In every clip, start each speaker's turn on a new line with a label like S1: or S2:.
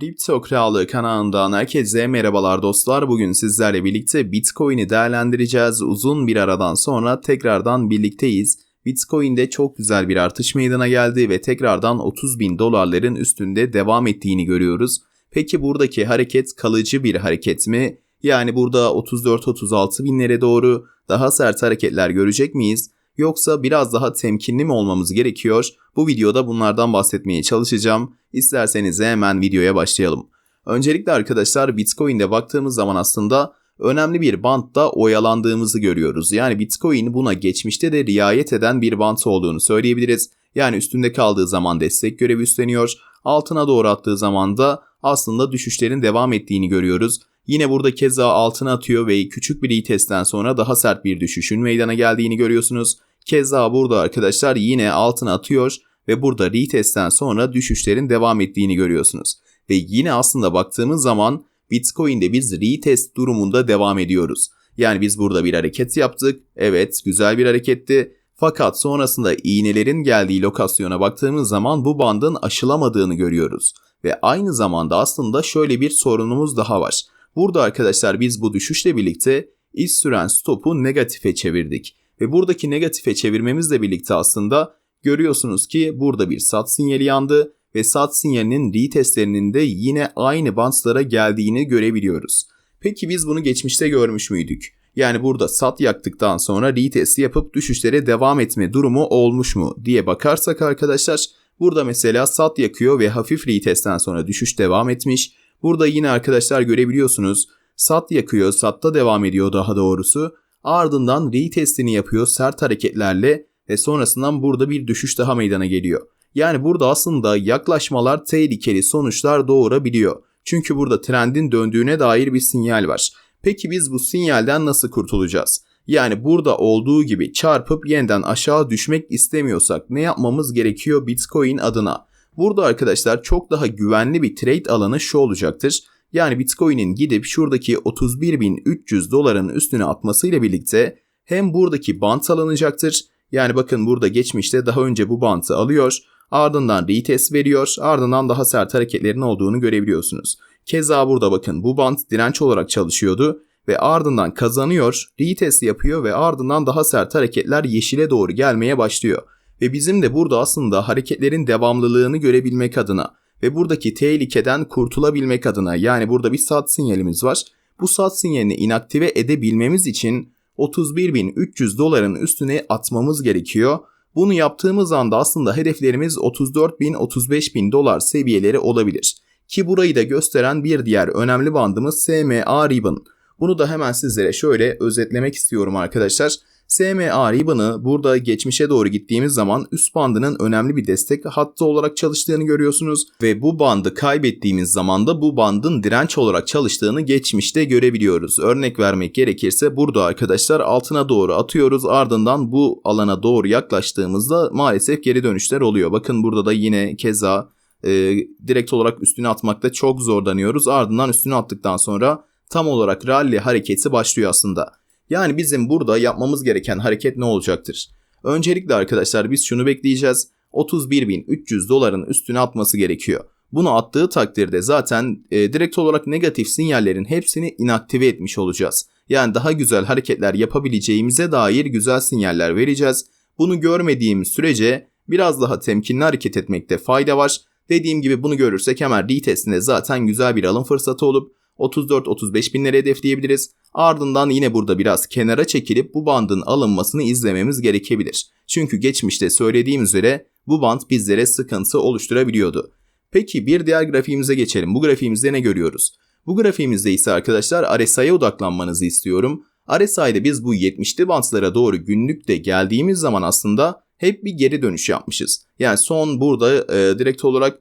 S1: Kripto Krallığı kanalından herkese merhabalar dostlar. Bugün sizlerle birlikte Bitcoin'i değerlendireceğiz. Uzun bir aradan sonra tekrardan birlikteyiz. Bitcoin'de çok güzel bir artış meydana geldi ve tekrardan 30 bin dolarların üstünde devam ettiğini görüyoruz. Peki buradaki hareket kalıcı bir hareket mi? Yani burada 34-36 binlere doğru daha sert hareketler görecek miyiz? Yoksa biraz daha temkinli mi olmamız gerekiyor? Bu videoda bunlardan bahsetmeye çalışacağım. İsterseniz hemen videoya başlayalım. Öncelikle arkadaşlar Bitcoin'de baktığımız zaman aslında önemli bir bantta oyalandığımızı görüyoruz. Yani Bitcoin buna geçmişte de riayet eden bir bant olduğunu söyleyebiliriz. Yani üstünde kaldığı zaman destek görevi üstleniyor. Altına doğru attığı zaman da aslında düşüşlerin devam ettiğini görüyoruz. Yine burada keza altına atıyor ve küçük bir retestten sonra daha sert bir düşüşün meydana geldiğini görüyorsunuz. Keza burada arkadaşlar yine altına atıyor ve burada retestten sonra düşüşlerin devam ettiğini görüyorsunuz. Ve yine aslında baktığımız zaman Bitcoin'de biz retest durumunda devam ediyoruz. Yani biz burada bir hareket yaptık. Evet güzel bir hareketti. Fakat sonrasında iğnelerin geldiği lokasyona baktığımız zaman bu bandın aşılamadığını görüyoruz. Ve aynı zamanda aslında şöyle bir sorunumuz daha var. Burada arkadaşlar biz bu düşüşle birlikte iş süren stopu negatife çevirdik. Ve buradaki negatife çevirmemizle birlikte aslında görüyorsunuz ki burada bir sat sinyali yandı ve sat sinyalinin retestlerinin de yine aynı bantlara geldiğini görebiliyoruz. Peki biz bunu geçmişte görmüş müydük? Yani burada sat yaktıktan sonra retest yapıp düşüşlere devam etme durumu olmuş mu diye bakarsak arkadaşlar burada mesela sat yakıyor ve hafif retestten sonra düşüş devam etmiş. Burada yine arkadaşlar görebiliyorsunuz sat yakıyor, satta devam ediyor daha doğrusu Ardından retestini yapıyor sert hareketlerle ve sonrasından burada bir düşüş daha meydana geliyor. Yani burada aslında yaklaşmalar tehlikeli sonuçlar doğurabiliyor. Çünkü burada trendin döndüğüne dair bir sinyal var. Peki biz bu sinyalden nasıl kurtulacağız? Yani burada olduğu gibi çarpıp yeniden aşağı düşmek istemiyorsak ne yapmamız gerekiyor Bitcoin adına? Burada arkadaşlar çok daha güvenli bir trade alanı şu olacaktır. Yani Bitcoin'in gidip şuradaki 31.300 doların üstüne atmasıyla birlikte hem buradaki bant alınacaktır. Yani bakın burada geçmişte daha önce bu bantı alıyor. Ardından retest veriyor. Ardından daha sert hareketlerin olduğunu görebiliyorsunuz. Keza burada bakın bu bant direnç olarak çalışıyordu ve ardından kazanıyor, retest yapıyor ve ardından daha sert hareketler yeşile doğru gelmeye başlıyor. Ve bizim de burada aslında hareketlerin devamlılığını görebilmek adına ve buradaki tehlikeden kurtulabilmek adına yani burada bir saat sinyalimiz var. Bu saat sinyalini inaktive edebilmemiz için 31.300 doların üstüne atmamız gerekiyor. Bunu yaptığımız anda aslında hedeflerimiz 34.000-35.000 dolar seviyeleri olabilir. Ki burayı da gösteren bir diğer önemli bandımız SMA Ribbon. Bunu da hemen sizlere şöyle özetlemek istiyorum arkadaşlar. SMA ribbon'ı burada geçmişe doğru gittiğimiz zaman üst bandının önemli bir destek hattı olarak çalıştığını görüyorsunuz ve bu bandı kaybettiğimiz zaman da bu bandın direnç olarak çalıştığını geçmişte görebiliyoruz. Örnek vermek gerekirse burada arkadaşlar altına doğru atıyoruz ardından bu alana doğru yaklaştığımızda maalesef geri dönüşler oluyor. Bakın burada da yine keza e, direkt olarak üstüne atmakta çok zorlanıyoruz. Ardından üstüne attıktan sonra tam olarak rally hareketi başlıyor aslında. Yani bizim burada yapmamız gereken hareket ne olacaktır? Öncelikle arkadaşlar biz şunu bekleyeceğiz. 31.300 doların üstüne atması gerekiyor. Bunu attığı takdirde zaten e, direkt olarak negatif sinyallerin hepsini inaktive etmiş olacağız. Yani daha güzel hareketler yapabileceğimize dair güzel sinyaller vereceğiz. Bunu görmediğimiz sürece biraz daha temkinli hareket etmekte fayda var. Dediğim gibi bunu görürsek hemen retestinde zaten güzel bir alım fırsatı olup 34-35 binleri hedefleyebiliriz. Ardından yine burada biraz kenara çekilip bu bandın alınmasını izlememiz gerekebilir. Çünkü geçmişte söylediğim üzere bu band bizlere sıkıntı oluşturabiliyordu. Peki bir diğer grafiğimize geçelim. Bu grafiğimizde ne görüyoruz? Bu grafiğimizde ise arkadaşlar RSI'ye odaklanmanızı istiyorum. RSI'de biz bu 70'li bantlara doğru günlükte geldiğimiz zaman aslında hep bir geri dönüş yapmışız. Yani son burada e, direkt olarak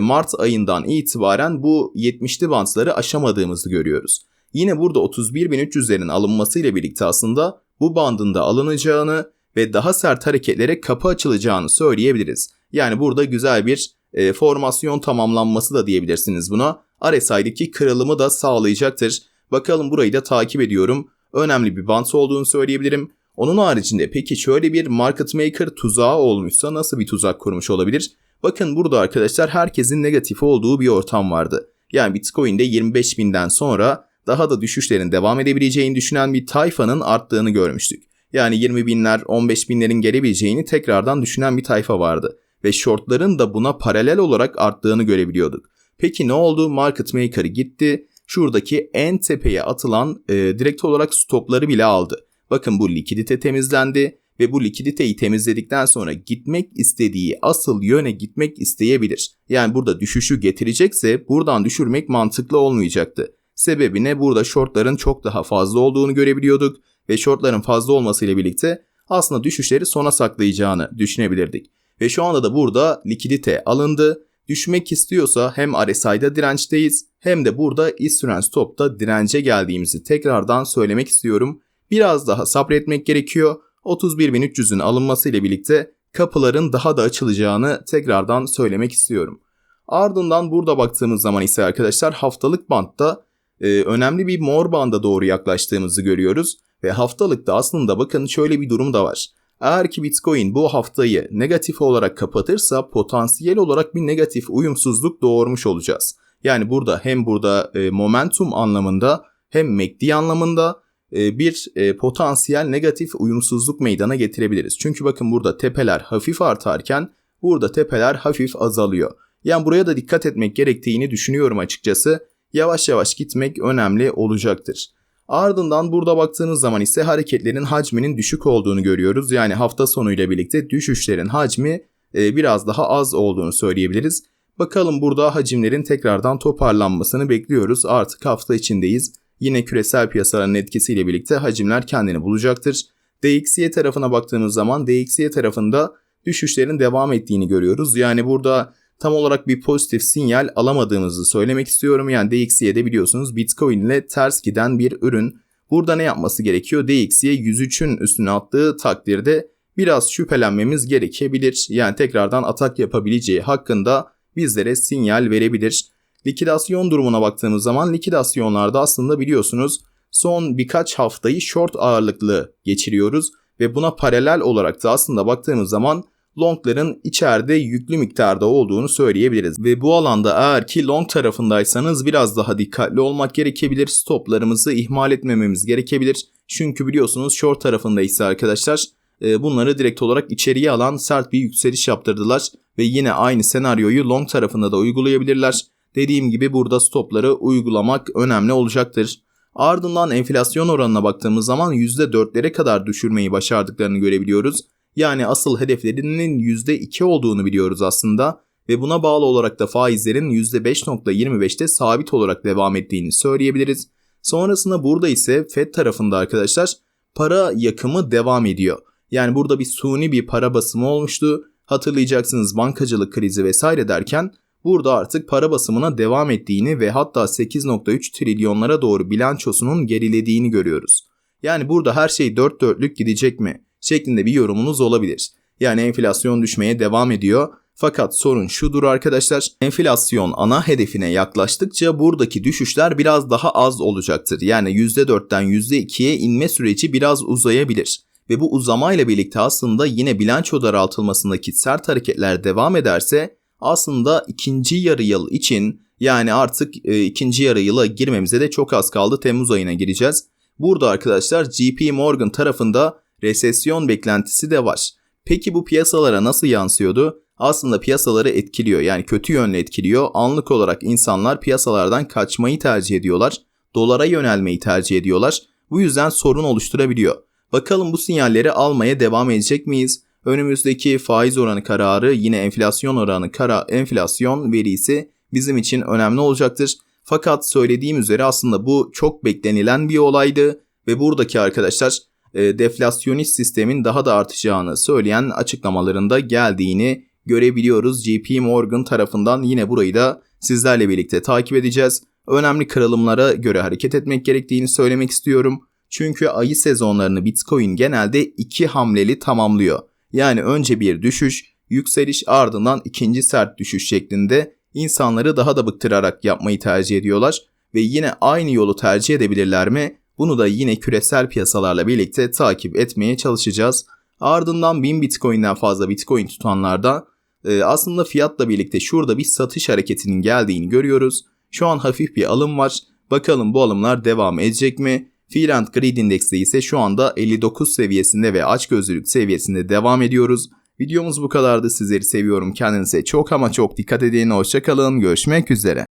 S1: Mart ayından itibaren bu 70'li bantları aşamadığımızı görüyoruz. Yine burada 31.300'lerin alınmasıyla birlikte aslında bu bandın da alınacağını ve daha sert hareketlere kapı açılacağını söyleyebiliriz. Yani burada güzel bir e, formasyon tamamlanması da diyebilirsiniz buna. RSI'deki kırılımı da sağlayacaktır. Bakalım burayı da takip ediyorum. Önemli bir bant olduğunu söyleyebilirim. Onun haricinde peki şöyle bir market maker tuzağı olmuşsa nasıl bir tuzak kurmuş olabilir? Bakın burada arkadaşlar herkesin negatif olduğu bir ortam vardı. Yani Bitcoin'de 25 binden sonra daha da düşüşlerin devam edebileceğini düşünen bir tayfanın arttığını görmüştük. Yani 20 binler 15 binlerin gelebileceğini tekrardan düşünen bir tayfa vardı. Ve shortların da buna paralel olarak arttığını görebiliyorduk. Peki ne oldu? Market maker gitti. Şuradaki en tepeye atılan e, direkt olarak stopları bile aldı. Bakın bu likidite temizlendi ve bu likiditeyi temizledikten sonra gitmek istediği asıl yöne gitmek isteyebilir. Yani burada düşüşü getirecekse buradan düşürmek mantıklı olmayacaktı. Sebebi ne? Burada shortların çok daha fazla olduğunu görebiliyorduk ve shortların fazla olmasıyla birlikte aslında düşüşleri sona saklayacağını düşünebilirdik. Ve şu anda da burada likidite alındı. Düşmek istiyorsa hem RSI'da dirençteyiz hem de burada istüren stopta dirence geldiğimizi tekrardan söylemek istiyorum. Biraz daha sabretmek gerekiyor. 31.300'ün alınması ile birlikte kapıların daha da açılacağını tekrardan söylemek istiyorum. Ardından burada baktığımız zaman ise arkadaşlar haftalık bantta e, önemli bir mor banda doğru yaklaştığımızı görüyoruz. Ve haftalıkta aslında bakın şöyle bir durum da var. Eğer ki Bitcoin bu haftayı negatif olarak kapatırsa potansiyel olarak bir negatif uyumsuzluk doğurmuş olacağız. Yani burada hem burada e, momentum anlamında hem MACD anlamında e, bir e, potansiyel negatif uyumsuzluk meydana getirebiliriz. Çünkü bakın burada tepeler hafif artarken burada tepeler hafif azalıyor. Yani buraya da dikkat etmek gerektiğini düşünüyorum açıkçası. Yavaş yavaş gitmek önemli olacaktır. Ardından burada baktığınız zaman ise hareketlerin hacminin düşük olduğunu görüyoruz. Yani hafta sonuyla birlikte düşüşlerin hacmi e, biraz daha az olduğunu söyleyebiliriz. Bakalım burada hacimlerin tekrardan toparlanmasını bekliyoruz. Artık hafta içindeyiz. Yine küresel piyasaların etkisiyle birlikte hacimler kendini bulacaktır. DXY tarafına baktığımız zaman DXY tarafında düşüşlerin devam ettiğini görüyoruz. Yani burada tam olarak bir pozitif sinyal alamadığımızı söylemek istiyorum. Yani DXY'de biliyorsunuz Bitcoin ile ters giden bir ürün. Burada ne yapması gerekiyor? DXY 103'ün üstüne attığı takdirde biraz şüphelenmemiz gerekebilir. Yani tekrardan atak yapabileceği hakkında bizlere sinyal verebilir. Likidasyon durumuna baktığımız zaman likidasyonlarda aslında biliyorsunuz son birkaç haftayı short ağırlıklı geçiriyoruz ve buna paralel olarak da aslında baktığımız zaman longların içeride yüklü miktarda olduğunu söyleyebiliriz. Ve bu alanda eğer ki long tarafındaysanız biraz daha dikkatli olmak gerekebilir. Stoplarımızı ihmal etmememiz gerekebilir. Çünkü biliyorsunuz short tarafında ise arkadaşlar e, bunları direkt olarak içeriye alan sert bir yükseliş yaptırdılar. Ve yine aynı senaryoyu long tarafında da uygulayabilirler. Dediğim gibi burada stopları uygulamak önemli olacaktır. Ardından enflasyon oranına baktığımız zaman %4'lere kadar düşürmeyi başardıklarını görebiliyoruz. Yani asıl hedeflerinin %2 olduğunu biliyoruz aslında ve buna bağlı olarak da faizlerin %5.25'te sabit olarak devam ettiğini söyleyebiliriz. Sonrasında burada ise Fed tarafında arkadaşlar para yakımı devam ediyor. Yani burada bir suni bir para basımı olmuştu. Hatırlayacaksınız bankacılık krizi vesaire derken burada artık para basımına devam ettiğini ve hatta 8.3 trilyonlara doğru bilançosunun gerilediğini görüyoruz. Yani burada her şey dört dörtlük gidecek mi? şeklinde bir yorumunuz olabilir. Yani enflasyon düşmeye devam ediyor. Fakat sorun şudur arkadaşlar. Enflasyon ana hedefine yaklaştıkça buradaki düşüşler biraz daha az olacaktır. Yani %4'ten %2'ye inme süreci biraz uzayabilir. Ve bu uzamayla birlikte aslında yine bilanço daraltılmasındaki sert hareketler devam ederse aslında ikinci yarı yıl için yani artık e, ikinci yarı yıla girmemize de çok az kaldı. Temmuz ayına gireceğiz. Burada arkadaşlar JP Morgan tarafında resesyon beklentisi de var. Peki bu piyasalara nasıl yansıyordu? Aslında piyasaları etkiliyor yani kötü yönle etkiliyor. Anlık olarak insanlar piyasalardan kaçmayı tercih ediyorlar. Dolara yönelmeyi tercih ediyorlar. Bu yüzden sorun oluşturabiliyor. Bakalım bu sinyalleri almaya devam edecek miyiz? Önümüzdeki faiz oranı kararı yine enflasyon oranı kara enflasyon verisi bizim için önemli olacaktır. Fakat söylediğim üzere aslında bu çok beklenilen bir olaydı ve buradaki arkadaşlar e, deflasyonist sistemin daha da artacağını söyleyen açıklamalarında geldiğini görebiliyoruz. JP Morgan tarafından yine burayı da sizlerle birlikte takip edeceğiz. Önemli kırılımlara göre hareket etmek gerektiğini söylemek istiyorum. Çünkü ayı sezonlarını Bitcoin genelde iki hamleli tamamlıyor. Yani önce bir düşüş, yükseliş ardından ikinci sert düşüş şeklinde insanları daha da bıktırarak yapmayı tercih ediyorlar ve yine aynı yolu tercih edebilirler mi? Bunu da yine küresel piyasalarla birlikte takip etmeye çalışacağız. Ardından 1000 Bitcoin'den fazla Bitcoin tutanlarda Ee, aslında fiyatla birlikte şurada bir satış hareketinin geldiğini görüyoruz. Şu an hafif bir alım var. Bakalım bu alımlar devam edecek mi? Fear and Greed Index'te ise şu anda 59 seviyesinde ve açgözlülük seviyesinde devam ediyoruz. Videomuz bu kadardı. Sizleri seviyorum. Kendinize çok ama çok dikkat edin. Hoşçakalın. Görüşmek üzere.